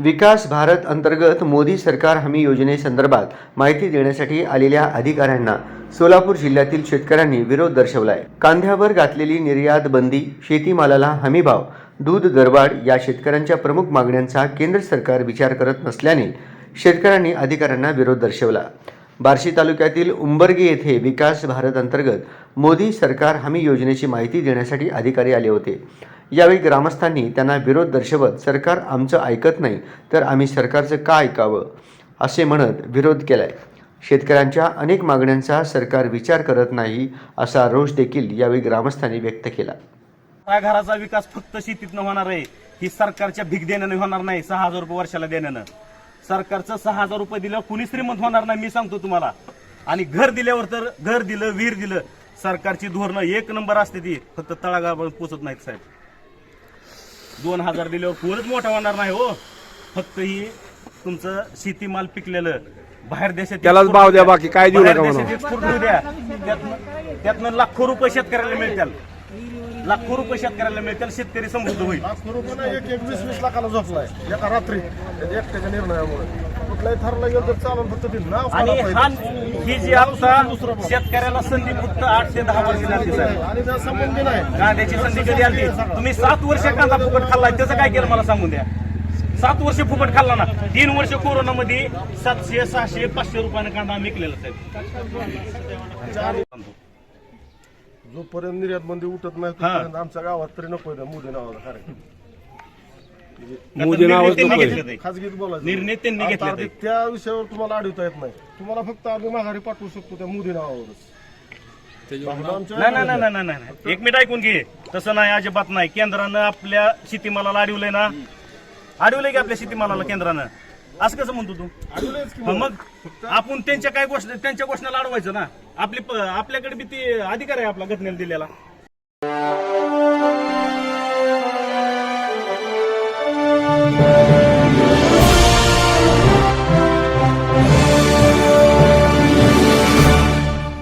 विकास भारत अंतर्गत मोदी सरकार हमी योजनेसंदर्भात माहिती देण्यासाठी आलेल्या अधिकाऱ्यांना सोलापूर जिल्ह्यातील शेतकऱ्यांनी विरोध दर्शवलाय. कांद्यावर घातलेली निर्यात बंदी शेतीमालाला हमीभाव दूध दरवाढ या शेतकऱ्यांच्या प्रमुख मागण्यांचा केंद्र सरकार विचार करत नसल्याने शेतकऱ्यांनी अधिकाऱ्यांना विरोध दर्शवला. बार्शी तालुक्यातील उंबरगी येथे विकास भारत अंतर्गत मोदी सरकार हमी योजनेची माहिती देण्यासाठी अधिकारी आले होते. यावेळी ग्रामस्थांनी त्यांना विरोध दर्शवत सरकार आमचं ऐकत नाही तर आम्ही सरकारचं का ऐकावं? असे म्हणत विरोध केलाय. शेतकऱ्यांच्या अनेक मागण्यांचा सरकार विचार करत नाही असा रोष देखील यावेळी ग्रामस्थांनी व्यक्त केला. या घराचा विकास फक्त शेतीतनं होणार आहे. ही सरकारच्या भीक देण्याने होणार नाही सहा हजार रुपये वर्षाला देण्यानं. सरकारचं सहा हजार रुपये दिलं कुणी श्रीमंत होणार नाही मी सांगतो तुम्हाला. आणि घर दिल्यावर तर घर दिलं विहीर दिलं सरकारची धोरणं एक नंबर असते ती. फक्त तळागाळ पोचत नाहीत साहेब. दोन हजार दिल्यावर कोणच मोठा होणार नाही हो. फक्त ही तुमचं शेतीमाल पिकलेलं. बाहेर देशात त्यालाच भाव द्या, बाकी काय देऊ द्या. त्यातनं त्यातनं लाखो रुपये शेतकऱ्याला मिळतील. लाखो रुपये शेतकऱ्याला मिळतील शेतकरी समृद्ध होईल. लाख रुपये नाही, एक एक वीस वीस लाखाला झोपलाय. एका रात्री. एकट्याच्या निर्णयामुळे. कुठलाही ठरला गेलं तर चालून फक्त ते नाव आणि हा. ही जी आता शेतकऱ्याला संधी फक्त आठ ते दहा वर्ष लागते साहेब. आणि त्या संबंधी नाही. कांद्याची संधी कधी आली? तुम्ही सात वर्ष कांदा फुकट खाल्लाय त्याचं काय केलं मला सांगून द्या? सात वर्ष फुकट खाल्ला ना तीन वर्ष कोरोनामध्ये सातशे सहाशे पाचशे रुपयाने कांदा आम्ही विकलेला साहेब. जोपर्यंत निर्यात बंदी उठत नाही हा. तोपर्यंत आमच्या गावात तरी नको मोदी नावाचा कार्यक्रम. मोदी नावाचं घेतलं ते. बोलायचं निर्णय त्यांनी आता घेतले ते ते. त्या विषयावर तुम्हाला अडवता येत नाही. तुम्हाला फक्त आम्ही माघारी पाठवू शकतो त्या मोदी नावावरच. बाकी आमच्या नाही नाही. नाही नाही नाही नाही. एक मिनिट ऐकून घे. तसं नाही अजिबात नाही. केंद्रानं आपल्या शेतीमालाला अडवलंय ना. अडवलंय की आपल्या शेतीमालाला केंद्रानं? असं कसं म्हणतो तू? मग मग आपण त्यांच्या काय गोष्ट त्यांच्या घोषणाला अडवायचं ना? आपली प- आपल्याकडे बी ते अधिकार आहे आपला घटनेला दिलेला.